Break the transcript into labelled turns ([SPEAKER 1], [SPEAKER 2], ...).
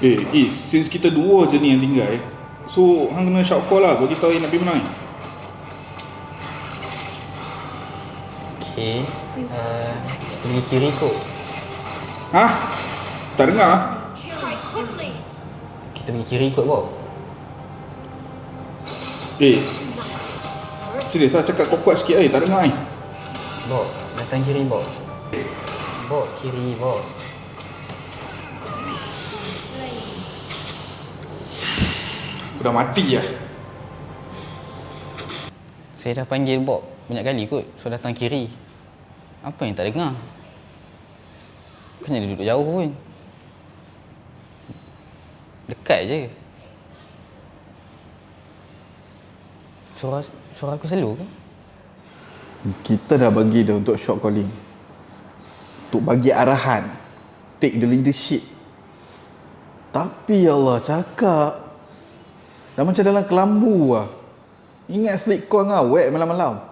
[SPEAKER 1] Eh, Is, since kita dua je ni yang tinggal So, hang kena shout call lah bagi tahu yang nak pergi mana
[SPEAKER 2] Okay. Uh, kita pergi kiri kot.
[SPEAKER 1] Hah? Tak dengar?
[SPEAKER 2] Kita pergi kiri kot, Bob.
[SPEAKER 1] Eh, serius lah cakap kuat-kuat sikit eh, tak dengar eh
[SPEAKER 2] Bob, datang kiri, Bob. Bob, kiri, Bob.
[SPEAKER 1] Aku dah mati lah
[SPEAKER 2] Saya dah panggil Bob banyak kali kot. So datang kiri. Apa yang tak dengar? Bukannya dia duduk jauh pun. Dekat je. Suara suara aku slow ke?
[SPEAKER 1] Kita dah bagi dah untuk short calling Untuk bagi arahan Take the leadership Tapi ya Allah cakap Dah macam dalam kelambu lah Ingat sleep call ngawet malam-malam